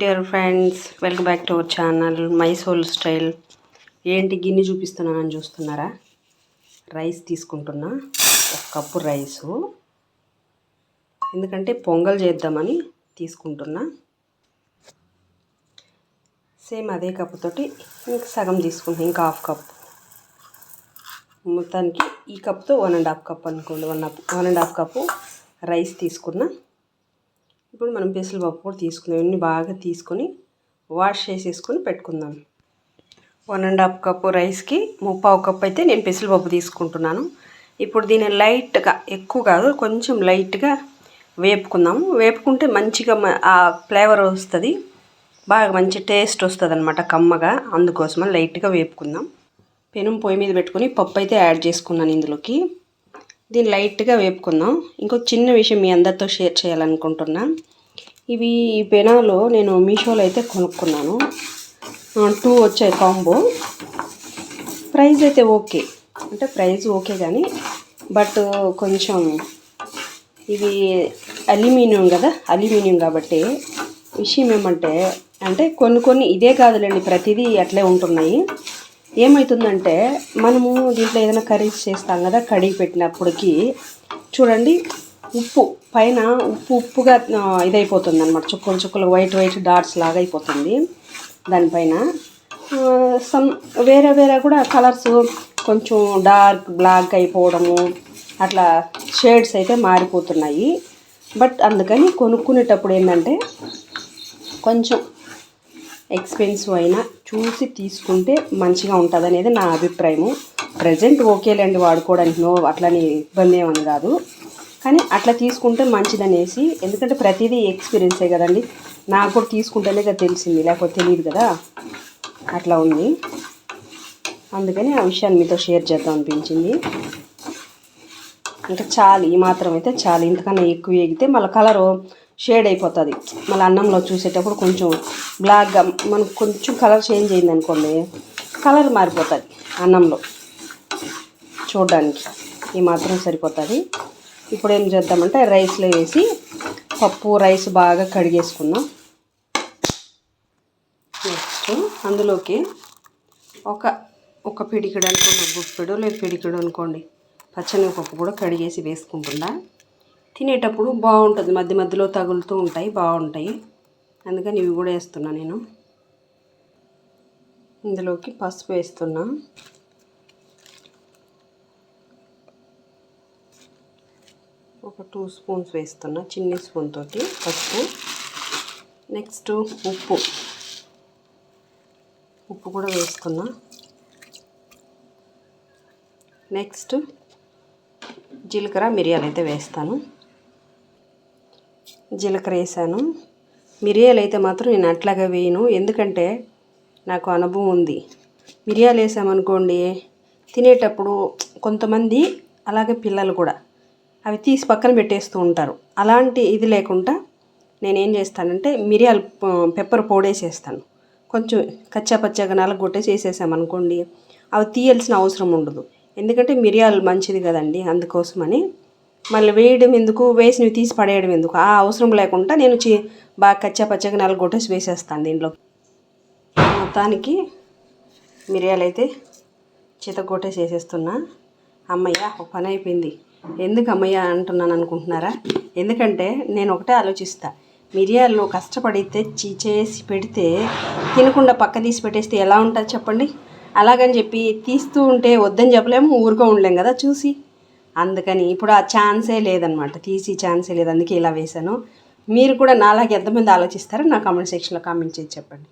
Dear friends welcome back to our channel my soul style ఏంటి గిన్నె చూపిస్తున్నానని చూస్తున్నారా? Rice తీసుకుంటున్నా. ఒక కప్పు రైసు. ఎందుకంటే పొంగల్ చేద్దామని తీసుకుంటున్నా. సేమ్ అదే కప్పుతోటి ఇంకా సగం తీసుకుంటున్నా ఇంకా హాఫ్ కప్ మొత్తానికి ఈ కప్తో వన్ అండ్ హాఫ్ కప్ అనుకోండి. One one and half cup rice తీసుకున్నా. ఇప్పుడు మనం పెసరపప్పు కూడా తీసుకుందాం. ఇవన్నీ బాగా తీసుకొని వాష్ చేసేసుకొని పెట్టుకుందాం. వన్ అండ్ హాఫ్ కప్పు రైస్కి ముప్పావు కప్పు అయితే నేను పెసరపప్పు తీసుకుంటున్నాను. ఇప్పుడు దీన్ని లైట్గా ఎక్కువ కాదు కొంచెం లైట్గా వేపుకుందాము. వేపుకుంటే మంచిగా ఆ ఫ్లేవర్ వస్తుంది. బాగా మంచి టేస్ట్ వస్తుంది అనమాట కమ్మగా. అందుకోసమని లైట్గా వేపుకుందాం. పెనం పొయ్యి మీద పెట్టుకొని పప్పు అయితే యాడ్ చేసుకున్నాను ఇందులోకి. దీన్ని లైట్గా వేపుకుందాం. ఇంకో చిన్న విషయం మీ అందరితో షేర్ చేయాలనుకుంటున్నాను ఇవి ఈ పెనాలు నేను మీషోలో అయితే కొనుక్కున్నాను. టూ వచ్చాయి కాంబో. ప్రైస్ అయితే ఓకే. అంటే ప్రైస్ ఓకే కానీ బట్ కొంచెం ఇవి అల్యూమినియం కదా అల్యూమినియం కాబట్టి విషయం ఏమంటే అంటే కొన్ని కొన్ని ఇదే కాదులేండి ప్రతిదీ అట్లే ఉంటున్నాయి. ఏమవుతుందంటే మనము దీంట్లో ఏదైనా కర్రీస్ చేస్తాం కదా కడిగి పెట్టినప్పటికీ చూడండి ఉప్పు పైన ఉప్పు ఉప్పుగా ఇదైపోతుంది అనమాట చుక్కలు చుక్కలు వైట్ వైట్ డాట్స్ లాగా అయిపోతుంది దానిపైన. సమ్ వేరే వేరే కూడా కలర్స్ కొంచెం డార్క్ బ్లాక్ అయిపోవడము అట్లా షేడ్స్ అయితే మారిపోతున్నాయి. బట్ అందుకని కొనుక్కునేటప్పుడు ఏంటంటే కొంచెం ఎక్స్పెన్సివ్ అయినా చూసి తీసుకుంటే మంచిగా ఉంటుంది అనేది నా అభిప్రాయము. ప్రజెంట్ ఓకేలేండి వాడుకోవడానికి నో అట్లని ఇబ్బంది ఏమని కాదు. కానీ అట్లా తీసుకుంటే మంచిదనేసి ఎందుకంటే ప్రతిదీ ఎక్స్పీరియన్సే కదండి. నాకు కూడా తీసుకుంటేనే కదా తెలిసింది లేకపోతే తెలియదు కదా. అట్లా ఉంది. అందుకని ఆ విషయాన్ని మీతో షేర్ చేద్దాం అనిపించింది. ఇంకా చాలు ఈ మాత్రం అయితే చాలు. ఇంతకన్నా ఎక్కువ ఎగితే మళ్ళీ కలరు షేడ్ అయిపోతుంది. మళ్ళీ అన్నంలో చూసేటప్పుడు కొంచెం బ్లాక్గా మనకు కొంచెం కలర్ చేంజ్ అయింది అనుకోండి కలర్ మారిపోతుంది అన్నంలో. చూడడానికి ఈ మాత్రం సరిపోతుంది. ఇప్పుడు ఏం చేద్దామంటే రైస్లో వేసి పప్పు రైస్ బాగా కడిగేసుకుందాం. నెక్స్ట్ అందులోకి ఒక ఒక పిడికిడు అనుకోండి ఒక గుప్పెడు లేదు పిడికిడు అనుకోండి పచ్చనిపప్పు కూడా కడిగేసి వేసుకుంటున్నా. తినేటప్పుడు బాగుంటుంది మధ్య మధ్యలో తగులుతూ ఉంటాయి బాగుంటాయి. అందుకని ఇవి కూడా వేస్తున్నా నేను. ఇందులోకి పసుపు వేస్తున్నా. ఒక టూ స్పూన్స్ వేస్తున్నా చిన్ని స్పూన్ తోటి పసుపు. నెక్స్ట్ ఉప్పు. ఉప్పు కూడా వేసుకున్నా నెక్స్ట్ జీలకర్ర మిరియాలు అయితే వేస్తాను. జీలకర్ర వేసాను. మిరియాలు అయితే మాత్రం నేను అట్లాగా వేయను. ఎందుకంటే నాకు అనుభవం ఉంది. మిరియాలు వేసామనుకోండి తినేటప్పుడు కొంతమంది అలాగే పిల్లలు కూడా అవి తీసి పక్కన పెట్టేస్తూ ఉంటారు. అలాంటి ఇది లేకుండా నేనేం చేస్తానంటే మిరియాలు పెప్పర్ పొడేసేస్తాను. కొంచెం కచ్చా పచ్చగా నలగొట్టేసి వేసేసామనుకోండి అవి తీయాల్సిన అవసరం ఉండదు. ఎందుకంటే మిరియాలు మంచిది కదండి అందుకోసమని. మళ్ళీ వేయడం ఎందుకు వేసినవి తీసి పడేయడం ఎందుకు ఆ అవసరం లేకుండా నేను చే బాగా కచ్చా పచ్చగా నలగొట్టేసి వేసేస్తాను దీంట్లో. మొత్తానికి మిరియాలు అయితే చితకొట్టేసి వేసేస్తున్నా. అమ్మయ్య ఒక పని అయిపోయింది. ఎందుకు అమ్మయ్య అంటున్నాను అనుకుంటున్నారా? ఎందుకంటే నేను ఒకటే ఆలోచిస్తా. మిరియాలు కష్టపడి తెచ్చి చేసి పెడితే తినకుండా పక్క తీసి పెట్టేస్తే ఎలా ఉంటుంది చెప్పండి? అలాగని చెప్పి తీస్తూ ఉంటే వద్దని చెప్పలేము ఊరుకో ఉండలేం కదా చూసి. అందుకని ఇప్పుడు ఆ ఛాన్సే లేదనమాట తీసి ఛాన్సే లేదు అందుకే ఇలా వేశాను. మీరు కూడా నాలాగే ఎంతమంది ఆలోచిస్తారో నా కామెంట్ సెక్షన్లో కామెంట్ చేసి చెప్పండి.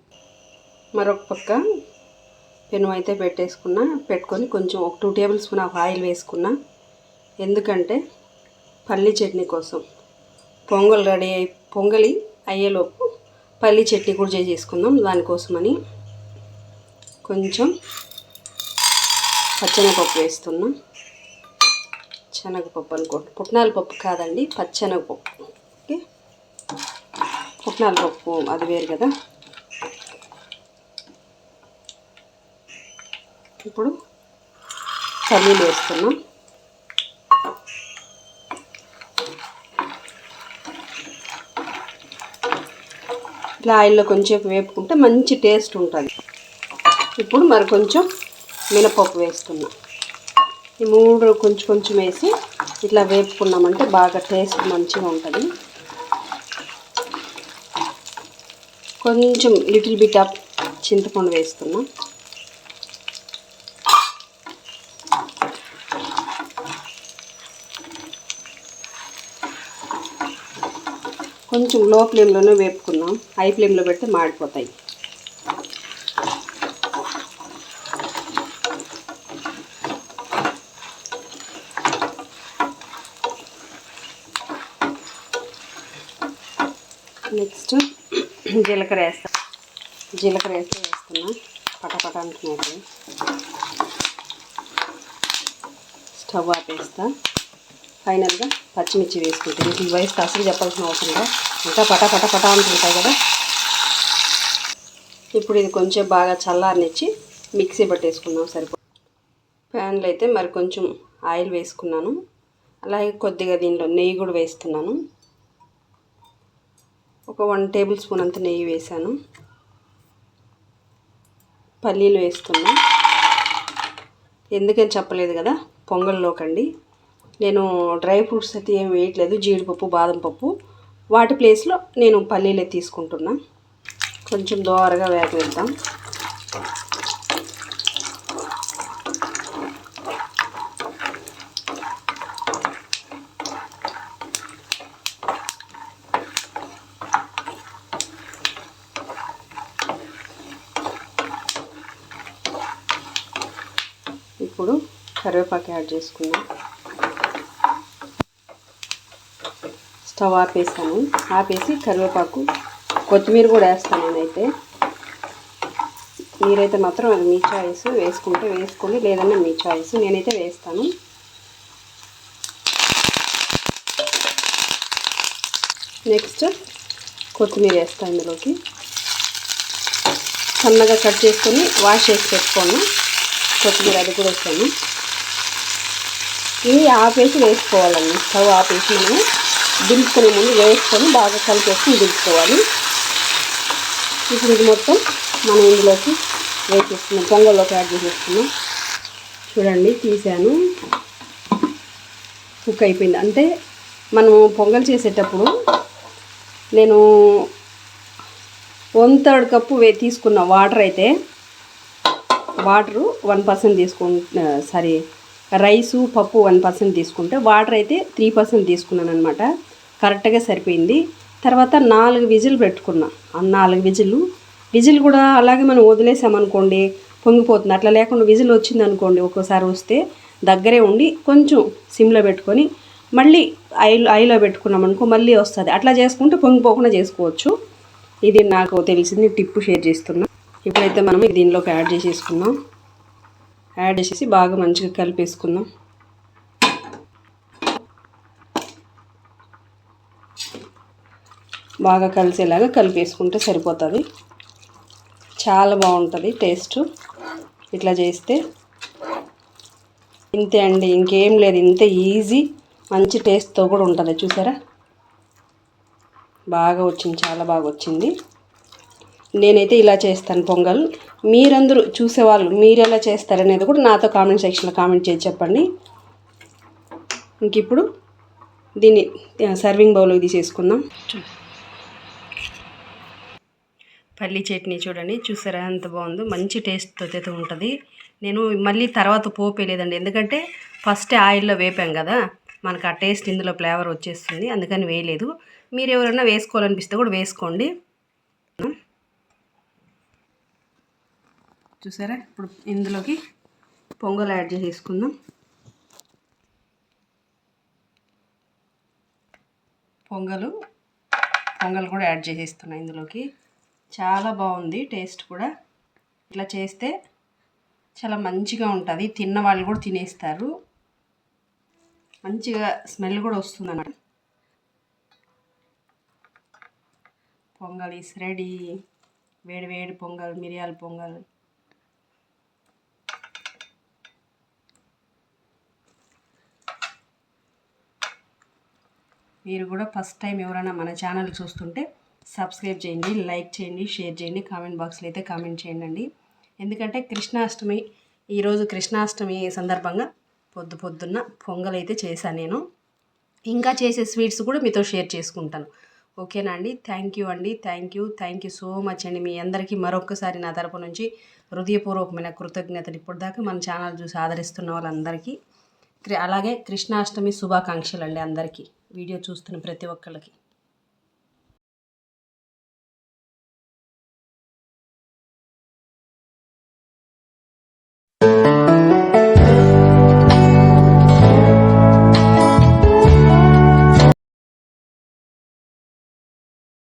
మరొక పక్క పెను అయితే పెట్టేసుకున్నా పెట్టుకొని కొంచెం ఒక two tablespoon of oil వేసుకున్నా. ఎందుకంటే పల్లి చట్నీ కోసం పొంగల్ రెడీ అయి పొంగలి అయ్యేలోపు పల్లి చట్నీ కూడా చేసేసుకుందాం దానికోసమని కొంచెం పచ్చెనగపప్పు వేస్తున్నాం. శనగపప్పు అనుకోండి. పుట్నాల పప్పు కాదండి పచ్చెనగపప్పు. ఓకే? పుట్నాల పప్పు అది వేరు కదా. ఇప్పుడు పల్లీలు వేస్తున్నాం. ఇట్లా ఆయిల్లో కొంచెం వేపుకుంటే మంచి టేస్ట్ ఉంటుంది. ఇప్పుడు మరి కొంచెం మినపప్పు వేస్తున్నా. ఈ మూడు కొంచెం కొంచెం వేసి ఇట్లా వేపుకున్నామంటే బాగా టేస్ట్ మంచిగా ఉంటుంది. కొంచెం లిటిల్ బిట్ ఆఫ్ చింతపండు వేస్తున్నాం. కొంచెం లో ఫ్లేమ్లోనే వేపుకుందాం. హై ఫ్లేమ్లో పెడితే మాడిపోతాయి. నెక్స్ట్ జీలకర్ర వేస్తా. జీలకర్ర వేస్తే వేస్తున్నా. పటపట అంటున్నట్టు స్టవ్ ఆపేస్తా. ఫైనల్గా పచ్చిమిర్చి వేసుకుంటాను ఈ వయసు అసలు చెప్పాల్సిన అవసరం లేదు. ఇంకా పట పట పట అంటుంటాయి కదా. ఇప్పుడు ఇది కొంచెం బాగా చల్లారనిచ్చి మిక్సీ పట్టేసుకున్నాం సరిపో ప్యాన్లో అయితే మరి కొంచెం ఆయిల్ వేసుకున్నాను. అలాగే కొద్దిగా దీనిలో నెయ్యి కూడా వేస్తున్నాను. ఒక వన్ టేబుల్ స్పూన్ అంత నెయ్యి వేసాను పల్లీలు వేస్తున్నాను. ఎందుకని చెప్పలేదు కదా? పొంగల్లోకండి. నేను డ్రై ఫ్రూట్స్ అయితే ఏం వేయట్లేదు జీడిపప్పు బాదం పప్పు. వాటి ప్లేస్లో నేను పల్లీలే తీసుకుంటున్నా. కొంచెం దోరగా వేగవేద్దాం ఇప్పుడు కరివేపాకు యాడ్ చేసుకుందాం. స్టవ్ ఆపేస్తాను ఆపేసి కరివేపాకు కొత్తిమీర కూడా వేస్తాను నేనైతే. మీరైతే మాత్రం అది మీ చాయిస్ వేసుకుంటే వేసుకోండి లేదన్నా మీ చాయిస్ నేనైతే వేస్తాను. నెక్స్ట్ కొత్తిమీర వేస్తాను ఇందులోకి. సన్నగా కట్ చేసుకొని వాష్ చేసి పెట్టుకోను. కొత్తిమీర అది కూడా వేస్తాను. ఇవి ఆపేసి వేసుకోవాలండి. స్టవ్ ఆపేసి మనం దింపుకునే ముందు వేసుకొని బాగా కలిపేసుకుని దింపుకోవాలి. ఇప్పుడు ఇది మొత్తం మనం ఇందులోకి వేసేస్తున్నాం పొంగల్లోకి యాడ్ చేసేస్తున్నాం చూడండి తీసాను. కుక్ అయిపోయింది. అంటే మనం పొంగల్ చేసేటప్పుడు నేను వన్ థర్డ్ కప్పు వే తీసుకున్న వాటర్ అయితే వాటరు వన్ పర్సెంట్ తీసుకుంటు సారీ రైసు పప్పు వన్ పర్సెంట్ తీసుకుంటే వాటర్ అయితే త్రీ పర్సెంట్ తీసుకున్నాను అనమాట కరెక్ట్గా సరిపోయింది. తర్వాత నాలుగు విజిల్ పెట్టుకున్నా. నాలుగు విజిల్లు. విజిల్ కూడా అలాగే మనం వదిలేసామనుకోండి పొంగిపోతుంది. అట్లా లేకుండా విజిల్ వచ్చింది అనుకోండి ఒక్కోసారి వస్తే దగ్గరే ఉండి కొంచెం సిమ్లో పెట్టుకొని మళ్ళీ ఐలో ఐలో పెట్టుకున్నాం అనుకో మళ్ళీ వస్తుంది. అట్లా చేసుకుంటే పొంగిపోకుండా చేసుకోవచ్చు. ఇది నాకు తెలిసింది టిప్పు షేర్ చేస్తున్నా. ఇప్పుడైతే మనం దీనిలోకి యాడ్ చేసేసుకున్నాం యాడ్ చేసేసి బాగా మంచిగా కలిపేసుకుందాం. బాగా కలిసేలాగా కలిపేసుకుంటే సరిపోతుంది. చాలా బాగుంటుంది టేస్ట్. ఇట్లా చేస్తే ఇంతే అండి. ఇంకేం లేదు. ఇంత ఈజీ మంచి టేస్ట్తో కూడా ఉంటుంది. చూసారా? బాగా వచ్చింది. చాలా బాగా వచ్చింది. నేనైతే ఇలా చేస్తాను పొంగల్. మీరందరూ చూసేవాళ్ళు మీరు ఎలా చేస్తారనేది కూడా నాతో కామెంట్ సెక్షన్లో కామెంట్ చేసి చెప్పండి. ఇంక ఇప్పుడు దీన్ని సర్వింగ్ బౌల్కి తీసేసుకుందాం. పల్లి చట్నీ చూడండి చూసారా ఎంత బాగుందో. మంచి టేస్ట్తో అయితే ఉంటుంది. నేను మళ్ళీ తర్వాత పోపే లేదండి. ఎందుకంటే ఫస్ట్ ఆయిల్లో వేపాం కదా మనకు ఆ టేస్ట్ ఇందులో ఫ్లేవర్ వచ్చేస్తుంది అందుకని వేయలేదు. మీరు ఎవరైనా వేసుకోవాలనిపిస్తే కూడా వేసుకోండి. చూసారా? ఇప్పుడు ఇందులోకి పొంగల్ యాడ్ చేసేసుకుందాం. పొంగలు పొంగల్ కూడా యాడ్ చేసేస్తున్నా ఇందులోకి. చాలా బాగుంది టేస్ట్ కూడా. ఇట్లా చేస్తే చాలా మంచిగా ఉంటుంది. తిన్న వాళ్ళు కూడా తినేస్తారు. మంచిగా స్మెల్ కూడా వస్తుంది అన్నమాట పొంగల్ ఈస్ రెడీ. వేడి వేడి పొంగల్ మిరియాల పొంగల్. మీరు కూడా ఫస్ట్ టైం ఎవరైనా మన ఛానల్ చూస్తుంటే సబ్స్క్రైబ్ చేయండి లైక్ చేయండి షేర్ చేయండి కామెంట్ బాక్స్లో అయితే కామెంట్ చేయండి ఎందుకంటే కృష్ణాష్టమి ఈరోజు కృష్ణాష్టమి సందర్భంగా పొద్దు పొద్దున్న పొంగల్ అయితే చేశాను నేను. ఇంకా చేసే స్వీట్స్ కూడా మీతో షేర్ చేసుకుంటాను. ఓకేనా అండి? థ్యాంక్ యూ అండి. Thank you. Thank you so much అండి. మీ అందరికీ మరొకసారి నా తరపు నుంచి హృదయపూర్వకమైన కృతజ్ఞతలు. ఇప్పటిదాకా మన ఛానల్ చూసి ఆదరిస్తున్న వాళ్ళందరికీ అలాగే కృష్ణాష్టమి శుభాకాంక్షలు అండి అందరికీ. వీడియో చూస్తున్న ప్రతి ఒక్కళ్ళకి.